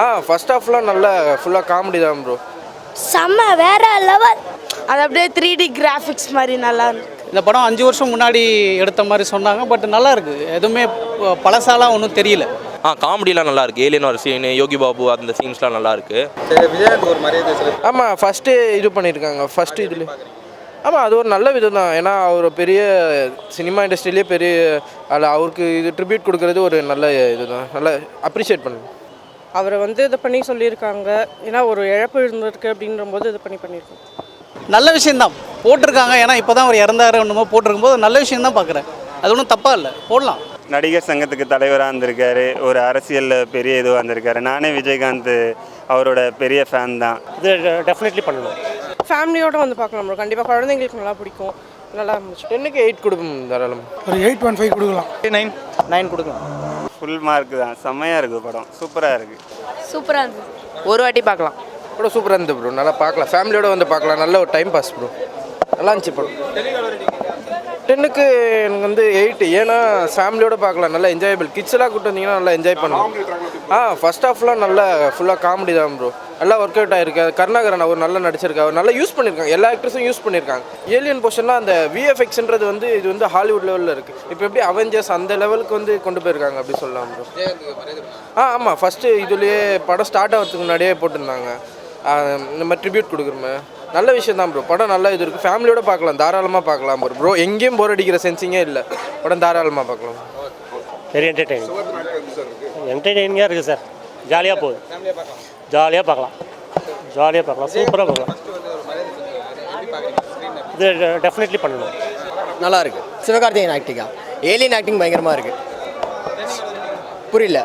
ஆ first ஹாஃப்லாம் நல்ல ஃபுல்லாக comedy தான் ப்ரோ செம்ம வேற லெவல் அது அப்படியே த்ரீ டி கிராஃபிக்ஸ் மாதிரி நல்லா இருக்கு. இந்த படம் அஞ்சு வருஷம் முன்னாடி எடுத்த மாதிரி சொன்னாங்க பட் நல்லா இருக்கு. எதுவுமே பழசாலாம் ஒன்றும் தெரியல. ஆ காமெடிலாம் நல்லா இருக்கு. ஏலியன் வர சீன் யோகி பாபு அந்த சீன்ஸ்லாம் நல்லா இருக்கு. ஒரு ஆமாம் ஃபஸ்ட்டு இது பண்ணியிருக்காங்க ஃபஸ்ட்டு இதில் ஆமாம் அது ஒரு நல்ல விதம் தான். ஏன்னா அவர் பெரிய சினிமா இண்டஸ்ட்ரியிலே பெரிய அதில் அவருக்கு இது ட்ரிபியூட் கொடுக்கறது ஒரு நல்ல இதுதான். நல்ல அப்ரிஷியேட் பண்ணுங்க. அவரை வந்து இது பண்ணி சொல்லியிருக்காங்க. ஏன்னா ஒரு இழப்பு இருந்திருக்கு அப்படின்ற போது இது பண்ணி பண்ணியிருக்கோம். நல்ல விஷயம்தான். போட்டிருக்காங்க. ஏன்னா இப்போ தான் அவர் இறந்தாரு ஒன்றுமோ போட்டிருக்கும்போது நல்ல விஷயம் தான் பார்க்குறேன். அது ஒன்றும் தப்பாக இல்லை. போடலாம். நடிகர் சங்கத்துக்கு தலைவராக இருந்திருக்காரு. ஒரு அரசியலில் பெரிய இதுவாக இருந்திருக்காரு. நானே விஜயகாந்த் அவரோட பெரிய ஃபேன் தான். இது டெஃபினெட்லி பண்ணணும். ஃபேமிலியோட வந்து பார்க்கலாம் bro. கண்டிப்பாக குழந்தைங்களுக்கு நல்லா பிடிக்கும். நல்லா இருந்துச்சு. டென்னுக்கு எயிட் கொடுப்போம் தாராளம்? ஒரு எயிட் ஒன் ஃபைவ் கொடுக்கலாம். நைன் நைன் கொடுக்கலாம். ஃபுல் மார்க் தான். செம்மையாக இருக்குது படம். சூப்பராக இருக்குது சூப்பராக இருந்தது. ஒரு வாட்டி பார்க்கலாம். படம் சூப்பராக இருந்தது ப்ரோ நல்லா பார்க்கலாம். ஃபேமிலியோட வந்து பார்க்கலாம். நல்ல ஒரு டைம் பாஸ் ப்ரோ நல்லா இருந்துச்சு படம். டென்னுக்கு எனக்கு வந்து எயிட் ஏன்னா ஃபேமிலியோட பார்க்கலாம். நல்லா என்ஜாயபிள் கிட்ஸ் எல்லாம் கூட்டு வந்தீங்கன்னா நல்லா என்ஜாய் பண்ணலாம். ஆ ஃபர்ஸ்ட் ஹாஃப்லாம் நல்லா ஃபுல்லாக காமெடி தான் ப்ரோ நல்லா ஒர்க் அவுட் ஆயிருக்கு. கருணாகரன் அவர் நல்லா நடிச்சிருக்காரு. அவர் நல்லா யூஸ் பண்ணியிருக்காங்க எல்லா ஆக்டர்ஸும் யூஸ் பண்ணியிருக்காங்க ஏலியன் போர்ஷன்லாம் அந்த விஎஃப்எக்ஸ்ன்றது வந்து இது வந்து ஹாலிவுட் லெவலில் இருக்குது இப்போ எப்படி அவெஞ்சர்ஸ் அந்த லெவலுக்கு வந்து கொண்டு போயிருக்காங்க அப்படி சொல்லலாம் ப்ரோ ஆ ஆமாம் ஃபஸ்ட்டு இதுலேயே படம் ஸ்டார்ட் ஆகிறதுக்கு முன்னாடியே போட்டிருந்தாங்க. இந்த மாதிரி ட்ரிபியூட் கொடுக்குறோமே. நல்ல விஷயம் தான் ப்ரோ படம் நல்ல இது இருக்குது ஃபேமிலியோட பார்க்கலாம். தாராளமாக பார்க்கலாம் ப்ரோ ப்ரோ எங்கேயும் போர் அடிக்கிற சென்சிங்கே இல்லை. படம் தாராளமாக பார்க்கலாம். வெரி என்டர்டெய்னிங் என்டர்டெய்னிங்காக இருக்குது சார் ஜாலியாக போகுது. ஜாலியாக பார்க்கலாம். ஜாலியாக பார்க்கலாம். சூப்பராக பார்க்கலாம். இது டெஃபினெட்லி பண்ணணும். நல்லா இருக்கு. சிவகார்த்திகேயன் ஆக்டிங்கா ஏலியன் ஆக்டிங் பயங்கரமாக இருக்கு. புரியல.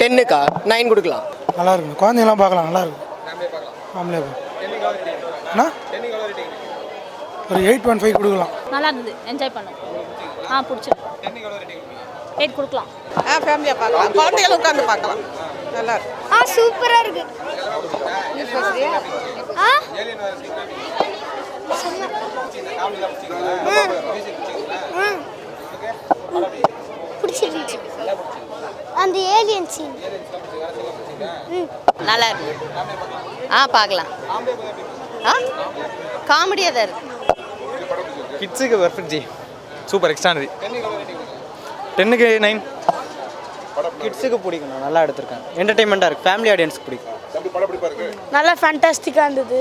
டென்னுக்கா நைன் கொடுக்கலாம். நல்லா இருக்கு. குழந்தைங்களாம் பார்க்கலாம். நல்லா இருக்கு. ஃபேமிலியாக அண்ணா ஒரு எயிட் ஒன் ஃபைவ் கொடுக்கலாம். நல்லா இருந்தது என்ஜாய் பண்ணோம். ஆ பிடிச்சிருக்கு எயிட் கொடுக்கலாம். ஆ ஃபேமிலியாக பார்க்கலாம். குழந்தைகளும் உட்காந்து பார்க்கலாம். நல்லா இருக்கு. ஆ சூப்பராக இருக்கு. ஆ? பிடிச்சிருந்துச்சு. அந்த ஏலியன் சீன் நல்லா இருக்கு. ஆ பார்க்கலாம். ஆ? காமெடியாக தான் இருக்கு. கிட்ஸுக்கு பெர்ஃபெக்ட் ஜி சூப்பர் எக்ஸ்ட்ரானரி டென்னுக்கு நைன் கிட்ஸுக்கு பிடிக்கும் நல்லா எடுத்திருக்காங்க என்டர்டைன்மெண்ட்டாக இருக்குது ஃபேமிலி ஆடியன்ஸ்க்கு பிடிக்கும். நல்லா ஃபேண்டாஸ்டிக்காக இருந்தது.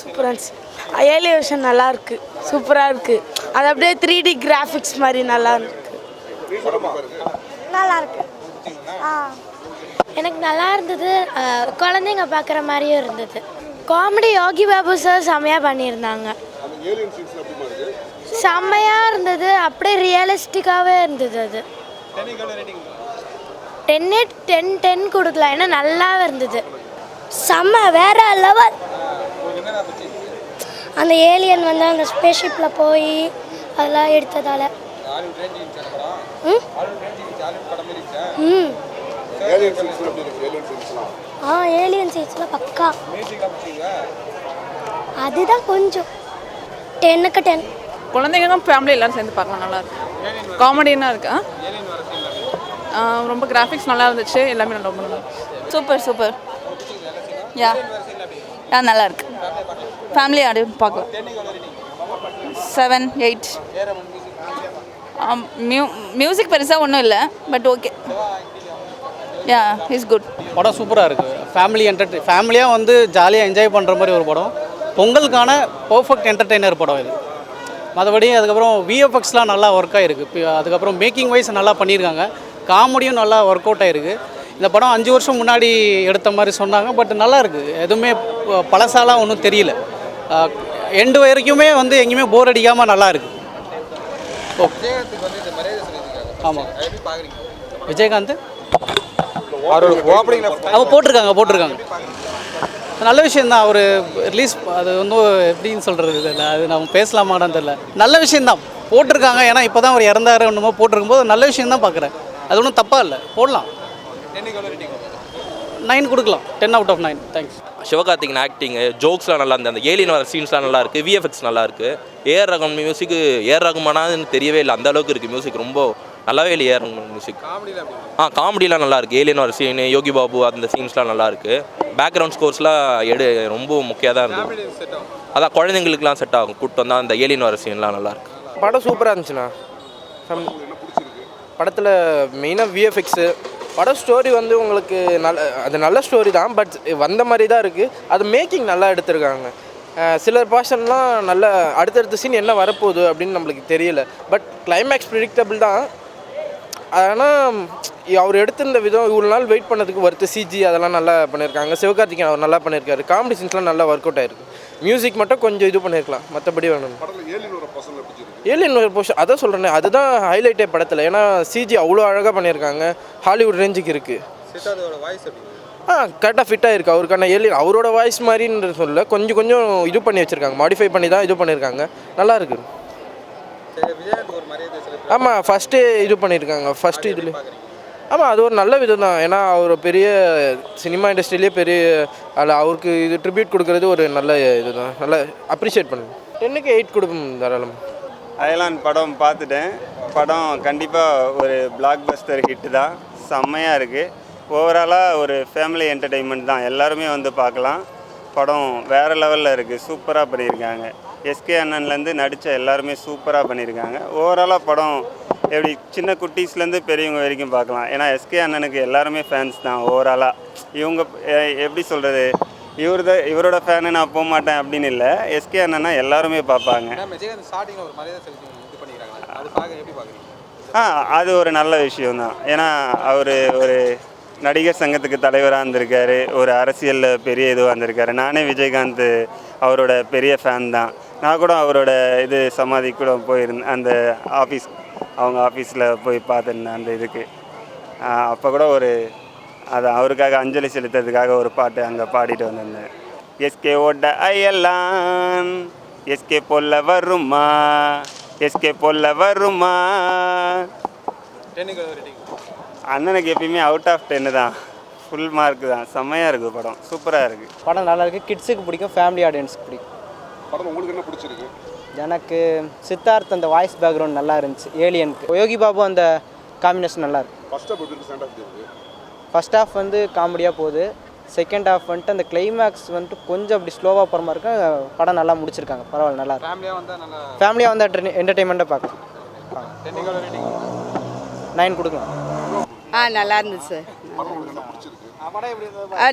சூப்பராக இருந்துச்சு. ஏலியேஷன் நல்லா இருக்கு சூப்பராக இருக்கு. அது அப்படியே த்ரீ டி கிராஃபிக்ஸ் மாதிரி நல்லா இருக்கு. நல்லா இருக்கு. ஆ. எனக்கு நல்லா இருந்தது. குழந்தைங்க பார்க்குற மாதிரியும் இருந்தது. காமெடி யோகி பாபு சார் செம்மையாக பண்ணியிருந்தாங்க. செம்மையாக இருந்தது. அப்படியே ரியலிஸ்டிக்காகவே இருந்தது அது. டென்னே டென் டென் கொடுக்கலாம். ஏன்னா நல்லாவே இருந்தது. செம்ம வேற லெவல் அந்த ஏலியன் வந்து அந்த ஸ்பேஸ்ஷிப்பில் போய் அதெல்லாம் எடுத்ததால. ம். ம். ஆ ஏலியன் சீட்ஸில் பக்கா. அதுதான் கொஞ்சம். டென்னுக்கு டென் குழந்தைங்களும் ஃபேமிலி எல்லாரும் சேர்ந்து பார்க்கலாம் நல்லா இருக்கு. காமெடினா இருக்கு? ஆ? ஆ, ரொம்ப கிராஃபிக்ஸ் நல்லா இருந்துச்சு. எல்லாமே நல்லா ரொம்ப நல்லா. சூப்பர் சூப்பர் யா யா நல்லா இருக்கு. ஃபேமிலி ஆடி பார்க்கலாம். செவன் எயிட் மியூ மியூசிக் பெருசாக ஒன்றும் இல்லை but okay yeah is good படம் சூப்பராக இருக்குது ஃபேமிலி என்டர்டெயின் ஃபேமிலியாக வந்து ஜாலியாக என்ஜாய் பண்ணுற மாதிரி ஒரு படம். பொங்கலுக்கான பர்ஃபெக்ட் என்டர்டெய்னர் படம் இது. மற்றபடி அதுக்கப்புறம் விஎஃப்எக்ஸ்லாம் நல்லா ஒர்க் ஆகிருக்கு இப்போ அதுக்கப்புறம் மேக்கிங் வைஸ் நல்லா பண்ணியிருக்காங்க. காமெடியும் நல்லா ஒர்க் அவுட் ஆகிருக்கு இந்த படம் அஞ்சு வருஷம் முன்னாடி எடுத்த மாதிரி சொன்னாங்க. பட் நல்லா இருக்குது எதுவுமே பழசாலாம் ஒன்றும் தெரியல. எண்டு வரைக்குமே வந்து எங்கேயுமே போர் அடிக்காமல் நல்லா இருக்குது ஓகே ஆமாம் விஜயகாந்த்? அவரோட ஓப்பனிங் அவன் போட்டிருக்காங்க போட்டிருக்காங்க. நல்ல விஷயந்தான் அவர் ரிலீஸ் அது வந்து எப்படின்னு சொல்கிறது தெரியல. அது நம்ம பேசலாமான்னு தெரியல. நல்ல விஷயந்தான் போட்டிருக்காங்க ஏன்னா இப்போ தான் அவர் இறந்தாரு ஒன்றுமோ போட்டிருக்கும்போது நல்ல விஷயம் தான் பார்க்குறேன் அது ஒன்றும் தப்பாக இல்லை. போடலாம். நைன் கொடுக்கலாம். Ten out of nine thanks Sivakarthikeyan acting ஜோக்ஸ்லாம் நல்லா இருந்தது. அந்த ஏலியன் வர சீன்ஸ்லாம் நல்லா இருக்கு. விஎஃப்எக்ஸ் நல்லா இருக்கு. ஏஆர் ரகம் மியூசிக் ஏஆர் ரகுமானான்னு தெரியவே இல்லை. அந்த அளவுக்கு இருக்கு. மியூசிக் ரொம்ப நல்லாவே இல்லை ஏஆர் மியூசிக் ஆ காமெடிலாம் நல்லா இருக்கு ஏலியன் ஒரு சீன் யோகி பாபு அந்த சீன்ஸ்லாம் நல்லா இருக்கு பேக்ரவுண்ட் ஸ்கோர்ஸ்லாம் எடு ரொம்ப முக்கியம் தான் இருந்தது. அதான் குழந்தைங்களுக்குலாம் செட் ஆகும். கூட்டு வந்தால் அந்த ஏலியன் வர சீன்லாம் நல்லா இருக்கு படம் சூப்பராக இருந்துச்சுண்ணா. படத்தில் மெயினாக விஎஃப்எக்ஸு படம் ஸ்டோரி வந்து உங்களுக்கு நல்ல அது நல்ல ஸ்டோரி தான் பட் வந்த மாதிரி தான் இருக்குது அது மேக்கிங் நல்லா எடுத்திருக்காங்க. சிலர் பாஷன்லாம் நல்ல அடுத்தடுத்த சீன் என்ன வரப்போகுது அப்படின்னு நம்மளுக்கு தெரியல. பட் கிளைமேக்ஸ் ப்ரிடிக்டபிள் தான். ஆனால் அவர் எடுத்திருந்த விதம் இவ்வளோ நாள் வெயிட் பண்ணதுக்கு ஒருத்த சிஜி அதெல்லாம் நல்லா பண்ணியிருக்காங்க சிவகார்த்திகேயன் அவர் நல்லா பண்ணியிருக்காரு காமெடி சீன்ஸ்லாம் நல்லா ஒர்க் அவுட் ஆயிருக்கு. மியூசிக் மட்டும் கொஞ்சம் இது பண்ணியிருக்கலாம் மற்றபடி வேணும் ஏலியன் ஒரு போர்ஷன் அதான் சொல்கிறேனே அதுதான் ஹைலைட்டே படத்தில். ஏன்னா சிஜி அவ்வளோ அழகாக பண்ணியிருக்காங்க ஹாலிவுட் ரேஞ்சுக்கு இருக்குது ஆ கரெக்டாக ஃபிட்டாக இருக்குது அவருக்கான ஏலியன் அவரோட வாய்ஸ் மாதிரின்ற சொல்ல கொஞ்சம் கொஞ்சம் இது பண்ணி வச்சுருக்காங்க. மாடிஃபை பண்ணி தான் இது பண்ணியிருக்காங்க நல்லா இருக்கு. ஆமாம் ஃபஸ்ட்டு இது பண்ணியிருக்காங்க ஃபஸ்ட்டு இதில் ஆமாம் அது ஒரு நல்ல விதம் தான் ஏன்னா அவர் பெரிய சினிமா இண்டஸ்ட்ரியிலே பெரிய அதில் அவருக்கு இது ட்ரிபியூட் கொடுக்கறது ஒரு நல்ல இதுதான். நல்ல அப்ரிஷியேட் பண்ணுங்க. டென்னுக்கு எயிட் கொடுக்கும் தாராளம். அயலான் படம் பார்த்துட்டேன். படம் கண்டிப்பாக ஒரு பிளாக் பஸ்டர் ஹிட்டு தான் செம்மையாக இருக்குது ஓவராலாக ஒரு ஃபேமிலி என்டர்டெயின்மெண்ட் தான். எல்லாருமே வந்து பார்க்கலாம். படம் வேறு லெவலில் இருக்குது சூப்பராக பண்ணியிருக்காங்க. எஸ்கே அண்ணன்லேருந்து நடித்த எல்லாருமே சூப்பராக பண்ணியிருக்காங்க. ஓவராலாக படம் எப்படி சின்ன குட்டீஸ்லேருந்து பெரியவங்க வரைக்கும் பார்க்கலாம். ஏன்னா எஸ்கே அண்ணனுக்கு எல்லாருமே ஃபேன்ஸ் தான் ஓவராலாக இவங்க எப்படி சொல்கிறது இவர் தான் இவரோட ஃபேனு நான் போக மாட்டேன் அப்படின்னு இல்லை. எஸ்கே அண்ணனா எல்லாருமே பார்ப்பாங்க. ஆ அது ஒரு நல்ல விஷயம்தான் ஏன்னா அவர் ஒரு நடிகர் சங்கத்துக்கு தலைவராக இருந்திருக்காரு. ஒரு அரசியலில் பெரிய இதுவாக இருந்திருக்காரு. நானே விஜயகாந்த் அவரோட பெரிய ஃபேன் தான். நான் கூட அவரோட இது சமாதி கூட போயிருந்தேன் அந்த ஆஃபீஸ் அவங்க ஆஃபீஸில் போய் பார்த்துருந்தேன் அந்த இதுக்கு. அப்போ கூட ஒரு அது அவருக்காக அஞ்சலி செலுத்துறதுக்காக ஒரு பாட்டு அங்கே பாடிட்டு வந்திருந்தேன். எஸ்கே ஓட்ட ஐயெல்லாம் எஸ்கே பொல்ல வருமா எஸ்கே பொல்ல வருமா. அண்ணனுக்கு எப்பயுமே அவுட் ஆஃப் டென்னு தான். ஃபுல் மார்க் தான். செம்மையாக இருக்குது படம். சூப்பராக இருக்குது படம் நல்லா இருக்கு. கிட்ஸுக்கு பிடிக்கும். ஃபேமிலி ஆடியன்ஸ்க்கு பிடிக்கும். படம் உங்களுக்கு என்ன பிடிச்சிருக்கு? எனக்கு சித்தார்த் அந்த வாய்ஸ் பேக்ரவுண்ட் நல்லா இருந்துச்சு. ஏலியனுக்கு யோகி பாபு அந்த காம்பினேஷன் நல்லா இருக்கு. ஃபர்ஸ்ட் ஹாஃப் வந்து காமெடியாக போகுது. செகண்ட் ஹாஃப் வந்துட்டு அந்த கிளைமேக்ஸ் வந்துட்டு கொஞ்சம் அப்படி ஸ்லோவாக போகிற மாதிரி இருக்கு? படம் நல்லா முடிச்சிருக்காங்க. பரவாயில்ல நல்லா இருக்கு. ஃபேமிலியாக வந்து என்டர்டெயின்மெண்ட்டாக பார்க்கலாம். நைன் கொடுக்கலாம். ஆ நல்லா இருந்துச்சு. சார் படம் உங்களுக்கு என்ன பிடிச்சிருக்கு?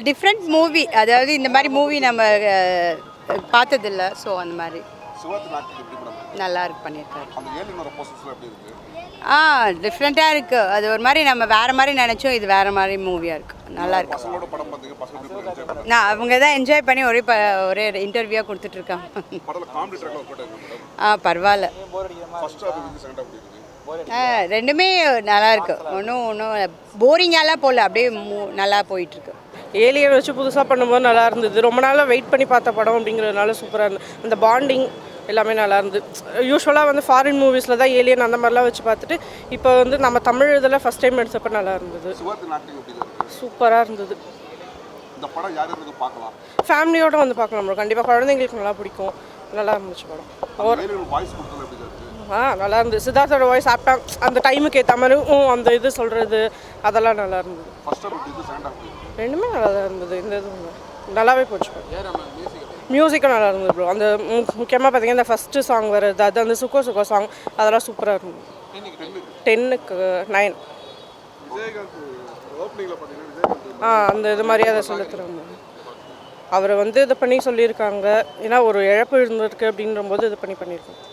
டிஃப்ரெண்ட் மூவி அதாவது இந்த மாதிரி மூவி நம்ம பார்த்ததில்ல ஸோ அந்த மாதிரி. நல்லா இருக்கு பண்ணியிருக்காரு. ஆ டிஃப்ரெண்ட்டாக இருக்குது அது ஒரு மாதிரி நம்ம வேறு மாதிரி நினச்சோம் இது வேறு மாதிரி மூவியாக இருக்குது நல்லா இருக்கு. நான் அவங்க தான் என்ஜாய் பண்ணி ஒரே ப ஒரே இன்டர்வியூவாக கொடுத்துட்ருக்காங்க ஆ பரவாயில்ல. ரெண்டுமே நல்லா இருக்கு. ஒன்றும் ஒன்றும் போரிங்காலாம் போகல அப்படியே மூ- நல்லா போயிட்டுருக்கு ஏலியன் வச்சு புதுசாக பண்ணும்போது நல்லா இருந்தது. ரொம்ப நாளாக வெயிட் பண்ணி பார்த்த படம் அப்படிங்கிறதுனால சூப்பராக இருந்தது. அந்த பாண்டிங் எல்லாமே நல்லா இருந்தது. யூஸ்வலாக வந்து ஃபாரின் மூவிஸில் தான் ஏலியன் அந்த மாதிரிலாம் வச்சு பார்த்துட்டு இப்போ வந்து நம்ம தமிழ் இதில் ஃபஸ்ட் டைம் எடுத்தப்ப நல்லா இருந்தது. சூப்பராக இருந்தது? ஃபேமிலியோடு வந்து பார்க்கலாம். கண்டிப்பாக குழந்தைங்களுக்கு நல்லா பிடிக்கும். நல்லா இருந்துச்சு படம். ஆ நல்லா இருந்தது. சித்தார்த்தோட வாய்ஸ் ஆப்டா அந்த டைமுக்கு ஏற்ற மாதிரி அந்த இது சொல்கிறது அதெல்லாம் நல்லா இருந்தது. ரெண்டுமே நல்லா தான் இருந்தது. இந்த இது நல்லாவே போச்சு மியூசிக்கும் நல்லா இருந்தது ப்ரோ அந்த முக்கியமாக பார்த்தீங்கன்னா இந்த ஃபஸ்ட்டு சாங் வருது அது அந்த சுக்கோ சுக்கோ சாங் அதெல்லாம் சூப்பராக இருந்தது. டென்னுக்கு நைன் ஆ அந்த இது மாதிரி அதை சொல்லித்தராங்க அவரை வந்து இது பண்ணி சொல்லியிருக்காங்க. ஏன்னா ஒரு இழப்பு இருந்திருக்கு அப்படின்ற போது இது பண்ணி பண்ணியிருக்காங்க.